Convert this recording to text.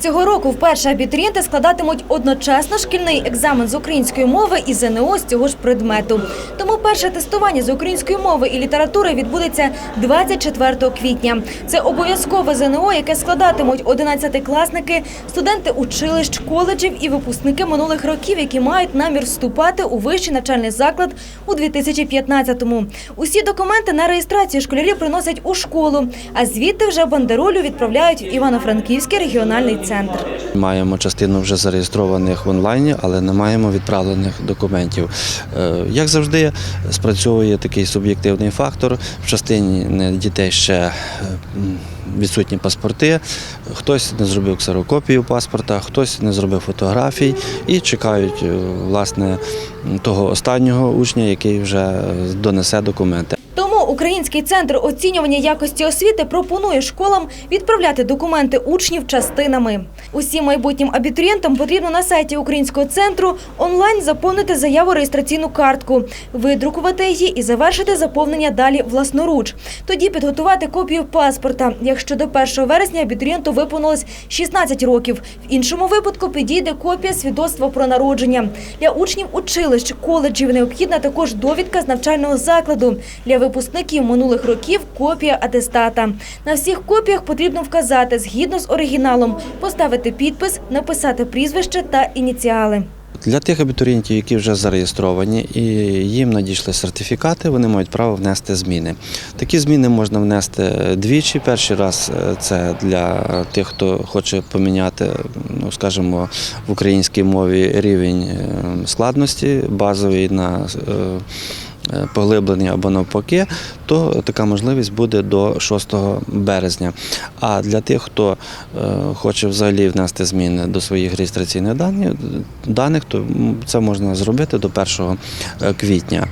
Цього року вперше абітурієнти складатимуть одночасно шкільний екзамен з української мови і ЗНО з цього ж предмету. Тому перше тестування з української мови і літератури відбудеться 24 квітня. Це обов'язкове ЗНО, яке складатимуть 11-класники, студенти училищ, коледжів і випускники минулих років, які мають намір вступати у вищий навчальний заклад у 2015-му. Усі документи на реєстрацію школярів приносять у школу, а звідти вже бандеролю відправляють в Івано-Франківський регіональний центр. Маємо частину вже зареєстрованих в онлайні, але не маємо відправлених документів. Е, Як завжди, спрацьовує такий суб'єктивний фактор. В частині дітей ще е, відсутні паспорти, хтось не зробив ксерокопію паспорта, хтось не зробив фотографій і чекають е, власне того останнього учня, який вже донесе документи. Український центр оцінювання якості освіти пропонує школам відправляти документи учнів частинами. Усім майбутнім абітурієнтам потрібно на сайті Українського центру онлайн заповнити заяву реєстраційну картку, видрукувати її і завершити заповнення далі власноруч. Тоді підготувати копію паспорта, якщо до 1 вересня абітурієнту виповнилось 16 років. В іншому випадку підійде копія свідоцтва про народження. Для учнів училищ, коледжів необхідна також довідка з навчального закладу. Для випускників минулих років копія атестата. На всіх копіях потрібно вказати згідно з оригіналом, поставити підпис, написати прізвище та ініціали. Для тих абітурієнтів, які вже зареєстровані і їм надійшли сертифікати, вони мають право внести зміни. Такі зміни можна внести двічі. Перший раз е, це для тих, хто хоче поміняти, ну скажімо, в українській мові рівень е, складності базовий на е, е, або навпаки, то така можливість буде до 6 березня. А для тих, хто е, хоче взагалі внести зміни до своїх реєстраційних даних, даних, то це можна зробити до 1 квітня.